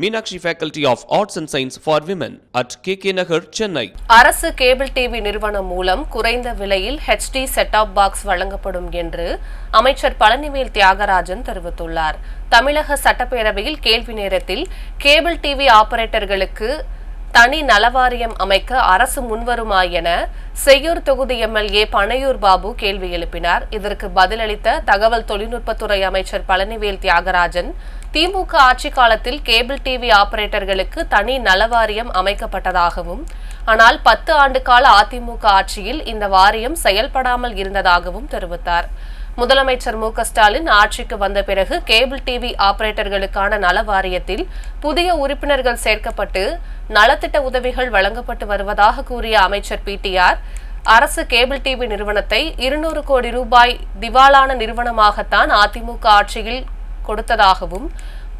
Meenakshi faculty of arts and science for women at K K Nagar Chennai அரசு cable TV நிறுவனம் மூலம் குறைந்த விலையில் ஹெச்டி செட்டாப் பாக்ஸ் வழங்கப்படும் என்று அமைச்சர் பழனிவேல் தியாகராஜன் தெரிவித்துள்ளார். தமிழக சட்டப்பேரவையில் கேள்வி நேரத்தில் கேபிள் டிவி ஆபரேட்டர்களுக்கு தனி நலவாரியம் அமைக்க அரசு முன்வருமா என செய்யூர் தொகுதி எம்எல்ஏ பனையூர் பாபு கேள்வி எழுப்பினார். இதற்கு பதிலளித்த தகவல் தொழில்நுட்பத்துறை அமைச்சர் பழனிவேல் தியாகராஜன் திமுக ஆட்சி காலத்தில் கேபிள் டிவி ஆபரேட்டர்களுக்கு தனி நலவாரியம் அமைக்கப்பட்டதாகவும் ஆனால் பத்து ஆண்டு கால அதிமுக ஆட்சியில் இந்த வாரியம் செயல்படாமல் இருந்ததாகவும் தெரிவித்தார். முதலமைச்சர் மு ஸ்டாலின் ஆட்சிக்கு வந்த பிறகு கேபிள் டிவி ஆபரேட்டர்களுக்கான நல வாரியத்தில் புதிய உறுப்பினர்கள் சேர்க்கப்பட்டு நலத்திட்ட உதவிகள் வழங்கப்பட்டு வருவதாக கூறிய அமைச்சர் பிடிஆர் அரசு கேபிள் டிவி நிறுவனத்தை இருநூறு கோடி ரூபாய் திவாலான நிறுவனமாகத்தான் அதிமுக ஆட்சியில் கொடுத்ததாகவும்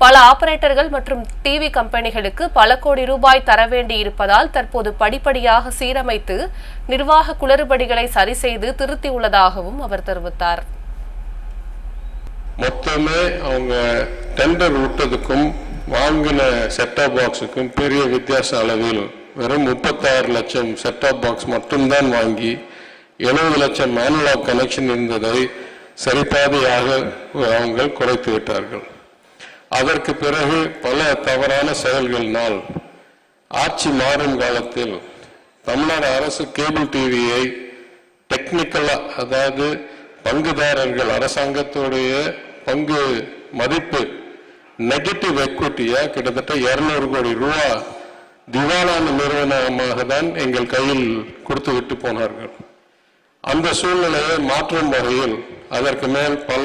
பல ஆபரேட்டர்கள் மற்றும் டிவி கம்பெனிகளுக்கு பல கோடி ரூபாய் தர வேண்டி இருப்பதால் தற்போது படிப்படியாக சீரமைத்து நிர்வாக குளறுபடிகளை சரி செய்து திருத்தியுள்ளதாகவும் அவர் தெரிவித்தார். மொத்தமே அவங்க டெண்டர் விட்டதுக்கும் வாங்கின செட்டாப் பாக்ஸுக்கும் பெரிய வித்தியாச அளவில் வெறும் முப்பத்தாறு லட்சம் செட்டாப் பாக்ஸ் மட்டும்தான் வாங்கி எழுபது லட்சம் மேனுவல் கனெக்ஷன் இருந்ததை சரிபாதையாக அவங்க குறைத்து விட்டார்கள். அதற்கு பிறகு பல தவறான செயல்களினால் ஆட்சி மாறும் காலத்தில் தமிழ்நாடு அரசு கேபிள் டிவியை டெக்னிக்கலாக அதாவது பங்குதாரர்கள் அரசாங்கத்துடைய பங்கு மதிப்பு நெகட்டிவ் எக்விட்டியா கிட்டத்தட்ட இருநூறு கோடி ரூபா திவாலான நிறுவனமாக தான் எங்கள் கையில் கொடுத்து விட்டு போனார்கள். அந்த சூழ்நிலையை மாற்றும் வகையில் அதற்கு மேல் பல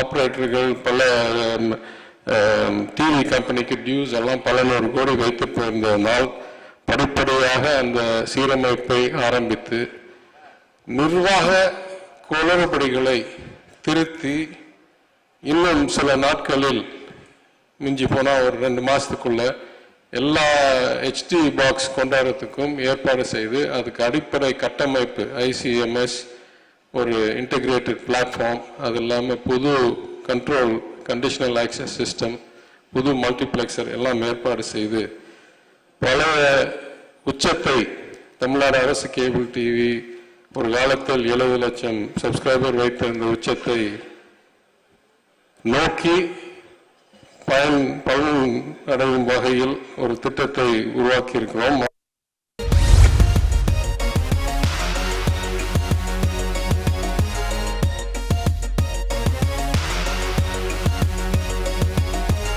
ஆப்ரேட்டர்கள் பல டிவி கம்பெனிக்கு டியூஸ் எல்லாம் பல நூறு கோடி வைத்து போயிருந்ததனால் படிப்படியாக அந்த சீரமைப்பை ஆரம்பித்து நிர்வாக குளறுபடிகளை திருத்தி இன்னும் சில நாட்களில் மிஞ்சி போனால் ஒரு ரெண்டு மாதத்துக்குள்ள எல்லா ஹெச்டி பாக்ஸ் கொண்டாடுறதுக்கும் ஏற்பாடு செய்து அதுக்கு அடிப்படை கட்டமைப்பு ஐசிஎம்எஸ் ஒரு இன்டகிரேட்டட் பிளாட்ஃபார்ம் அது இல்லாமல் புது கண்ட்ரோல் கண்டிஷனல் ஆக்சஸ் சிஸ்டம் புது மல்டிப்ளெக்சர் எல்லாம் ஏற்பாடு செய்து பல உச்சத்தை தமிழ்நாடு அரசு கேபிள் டிவி ஒரு காலத்தில் எழுபது லட்சம் சப்ஸ்கிரைபர் வைத்திருந்த உச்சத்தை நோக்கி பயன் பயன் அடையும் வகையில் ஒரு திட்டத்தை உருவாக்கியிருக்கிறோம்.